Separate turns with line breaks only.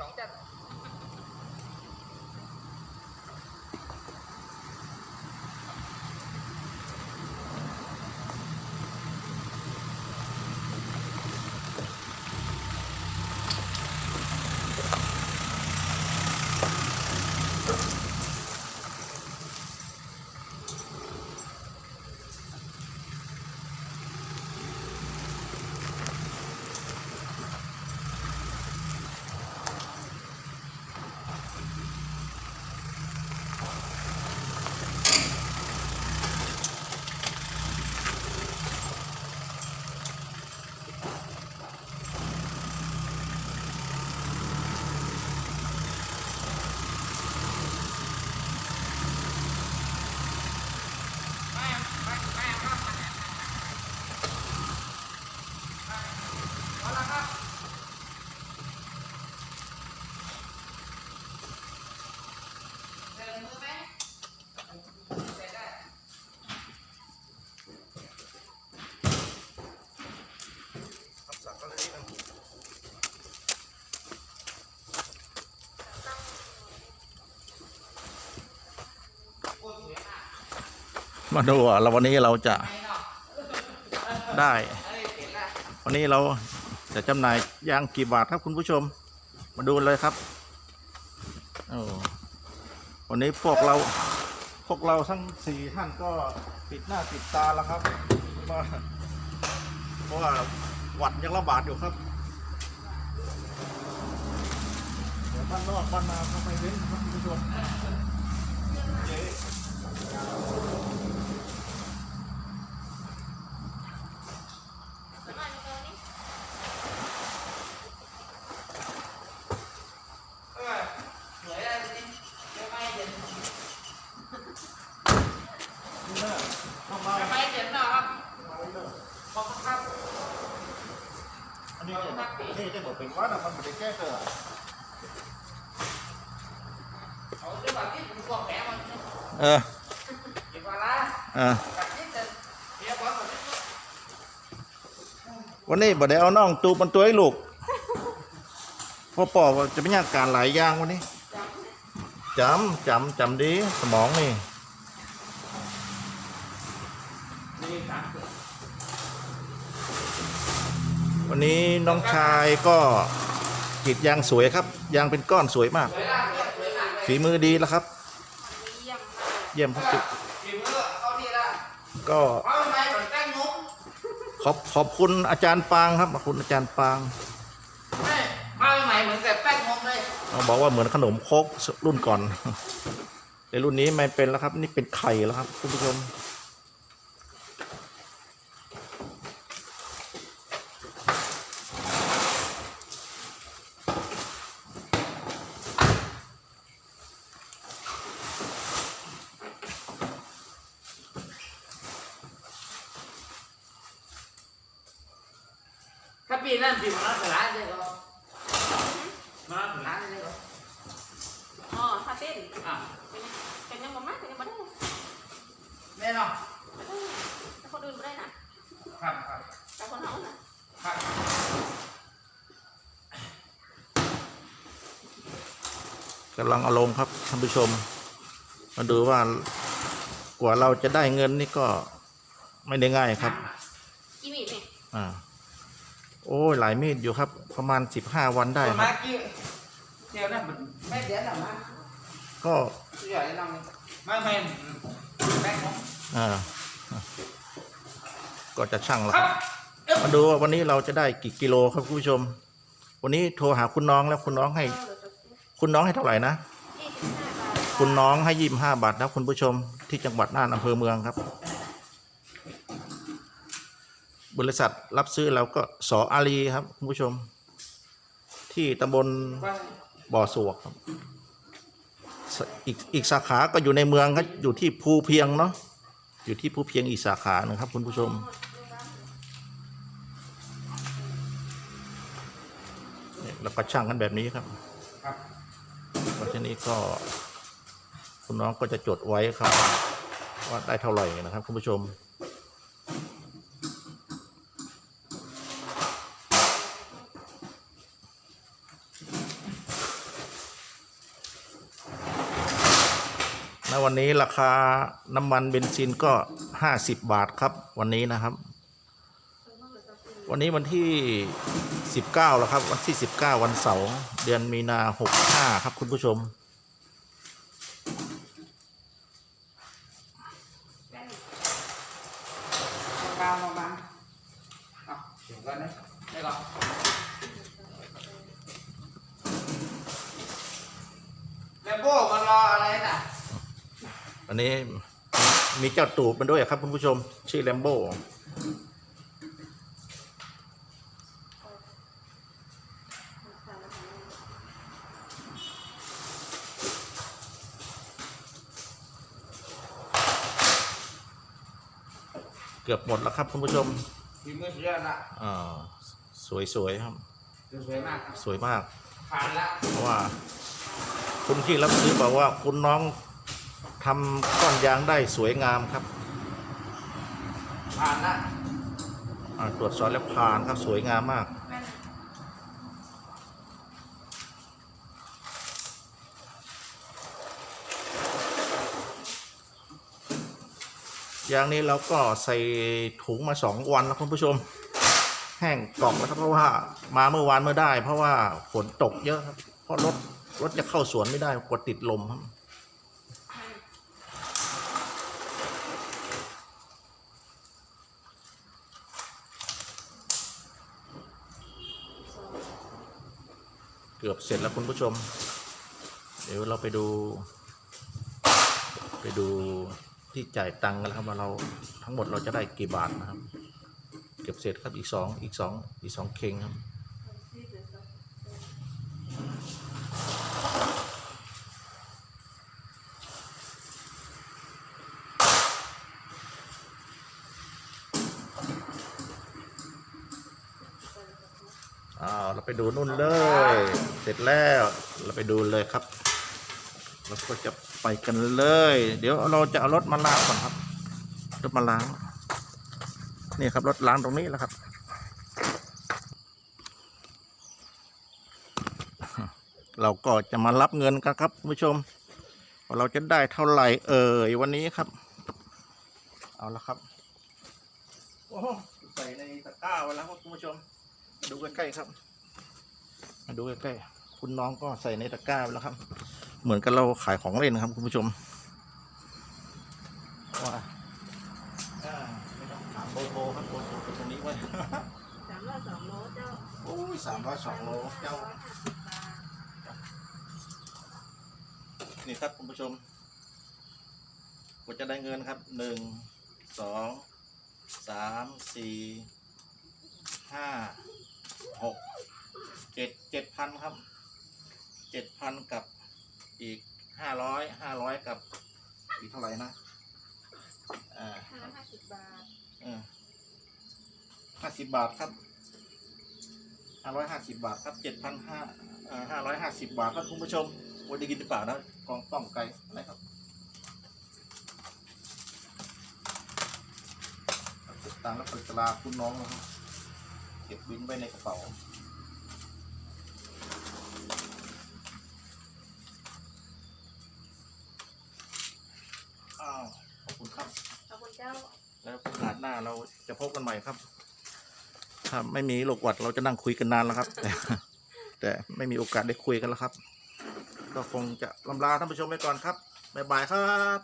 สองจัน ไม่ไม่ไม่ครับเอาละครับเดินมือไหมใส่ได้
มาดูว่าเราวันนี้เราจะ
ได้
วันนี้เราจะจำหน่ายยางกี่บาทครับคุณผู้ชม มาดูเลยครับโอ้วันนี้พวกเราพวกเราทั้งสี่ท่านก็ปิดหน้าปิดตาแล้วครับเพราะว่าเพราะว่าหวัดยังระบาดอยู่ครับเดี๋ยวบ้านนอกบ้านนาก็ไปเว้นครับคุณผู้ชมเจ๊
เออเหนื่อยแล้วทีนี้เดี๋ยวไม่เห็น
นี่นะเข้ามา
เดี๋ยวไม่เห็นนะครับขอบคุณครับ
อันนี้เนี่ยนี่จะบอกเป็นว่านะมันไม่ได้แก้เกิด
เอาเดี๋ยวแบบนี้ผมกลัวแผลมัน
เออ
เดี๋ยวมาละ
เออ
แบบนี้จะเดี๋ยว บอกก่อนนะ
วันนี้บ่ได้เอาน้องตูมันตัวให้ลูกเพ่อปอว่าจะเป็นยากการหลายอย่างวันนี้จำจำจำดีสมองนี่
นี่สามตั ว
วันนี้น้องชายก็กรีดยางสวยครับ ยางเป็นก้อนสวยมาก
สวยมากเลยสวยมากเลย
ฝีมือดีแล้วครับ เยี่ยมครับ
ฝีมือเข้าที่ละ
ก็
เอาทำไมเหมือนแป้งนุ๊ก
ขอบขอบคุณอาจารย์ปางครับขอบคุณอาจารย์ปาง
ไม่มาใหม่เหมือนแต่แป้งนุ๊กเลย
เขาบอกว่าเหมือนขนมโคกรุ่นก่อนในรุ่นนี้ไม่เป็นแล้วครับ นี่เป็นไข่แล้วครับคุณผู้ชม
ถ้าปีนั้นปีมันร้านเลยก็มาร้านเลยก็
อ๋อถ้าเต้น
อะ
เป็นเป็นยังบ่มากเป็นยังบ่ได้
แน่นอน
เออแต่คนอื่นบ่ได้นะครับ
ครับ
แต่คนเฮาน่ะ
ครับ
กำลังอารมณ์ครับท่านผู้ชม มาดูว่ากว่าเราจะได้เงินนี่ก็ไม่ได้ง่ายครับ
อีมีดนี่
อ่า โอ้ยหลายมีดอยู่ครับ ประมาณสิบห้าวันได้
ได้
ค
มา
รับ
กี่เดี๋ยวนะมันไม่เดี๋ยวนะมา
ก็
เดี๋ยวลองไม่ไม่แป้งนุ๊ก
อ่าก็จะช่างแล้ว
ค
ค
รั
รับบมาดูว่าวันนี้เราจะได้กี่กิโลครับคุณผู้ชม วันนี้โทรหาคุณน้องแล้วคุณน้องให้
เออเดี๋ยวจะ
คุณน้องให้เท่าไหร่นะ
25บาท
คุณน้องให้ยี่ห้าบาทนะคุณผู้ชมที่จังหวัดน่านอำเภอเมืองครับ บริษัทรับซื้อเราก็สออารีครับคุณผู้ชม ที่ตำบลบ่อสวกครับอีกอีกสาขาก็อยู่ในเมืองครับอยู่ที่ภูเพียงเนาะอยู่ที่ภูเพียงอีกสาขาหนึ่งครับ คุณผู้ชมเนี่ยแล้วก็ช่างกันแบบนี้ครับเพราะฉะนี้ก็ คุณน้องก็จะจดไว้ครับ ว่าได้เท่าไหร่นะครับ คุณผู้ชม ณวันนี้ราคาน้ำมันเบนซินก็50บบาทครับ วันนี้นะครับ วันนี้วันที่19แล้วครับ วันที่19วันเสาร์เดือนมีนา65ครับคุณผู้ชม
กาวมาบ้างเอาเดี๋ยวก่อนนะได้ก่อนแลมโบ้มารออะไร น่ะ
อันนี้มีเจ้าตูบมันด้วยครับคุณผู้ชม ชื่อแลมโบเกือบหมดแล้วครับคุณผู้ชม
ฝีมือสุดยอดละ
อ่าสวยๆครับ
สวยมากครับ
สวยมาก
ผ่านละ
เพราะว่า คุณที่รับซื้อบอกว่าคุณน้อง ทำก้อนยางได้สวยงามครับ
ผ่านละ
อ่าตรวจสอบแล้วผ่านครับสวยงามมาก ยางนี้เราก็ใส่ถุงมาสองวันแล้วคุณผู้ชม แห้งกล่องแล้วครับเพราะว่ามาเมื่อวานเมื่อได้ เพราะว่าฝนตกเยอะครับ เพราะรถรถจะเข้าสวนไม่ได้กดติดลมครับ เกือบเสร็จแล้วคุณผู้ชม เดี๋ยวเราไปดู ไปดูที่จ่ายตังค์กันครับว่าเราทั้งหมดเราจะได้กี่บาทนะครับ เก็บเสร็จครับอีกสองอีกสองอีกสองเคงครับ อ้าวเราไปดูนู่นเลย เสร็จแล้วเราไปดูเลยครับเราก็จะไปกันเลย เดี๋ยวเราจะเอารถมาล้างก่อนครับ รถมาล้าง นี่ครับรถล้างตรงนี้แหล้วครับเราก็จะมารับเงินกันครับคุณผู้ชมว่าเราจะได้เท่าไหร่เอ่ยวันนี้ครับ เอาละครับโอ้โหใส่ในตะกร้าไว้แล้วครับคุณผู้ชม มาดู ใกล้ๆครับ มาดูใกล้ๆคุณน้องก็ใส่ในตะกร้าไปแล้วครับ เหมือนกับเราขายของเล่นครับคุณผู้ชมว่าอ่าไม่ต้องถามโบโบครับโบโบตรงนี้ไว้
สามร้อยสองโลเจ้า
โอ้ยสามร้อยสองโลเจ้านี่ครับคุณผู้ชมก็จะได้เงินครับหนึ่งสองสามสี่ห้าหกเจ็ดเจ็ดพันครับเจ็ดพันกับอีกห้าร้อยห้าร้อยกับอีกเท่าไหร่นะอ่า
ห้าร้อยห้าสิบบาท
ห้าสิบบาทครับห้าร้อยห้าสิบบาทครับเจ็ดพันห้าห้าร้อยห้าสิบบาทครับคุณผู้ชมวันได้ยินหรือเปล่านะกองต้องไกลนะครับเก็บตังค์แล้วเปิดตลาคุณน้องนะครับเก็บบินไว้ในกระเป๋าอ้าวขอบคุณครับ
ขอบคุณเจ้า
แล้วโอกาสหน้าเราจะพบ กันใหม่ครับ ถ้าไม่มีโรคหวัดเราจะนั่งคุยกันนานแล้วครับ แต่แต่ไม่มีโอกาสได้คุยกันแล้วครับ ก็คงจะลำลาท่านผู้ชมไปก่อนครับบ๊ายบายครับ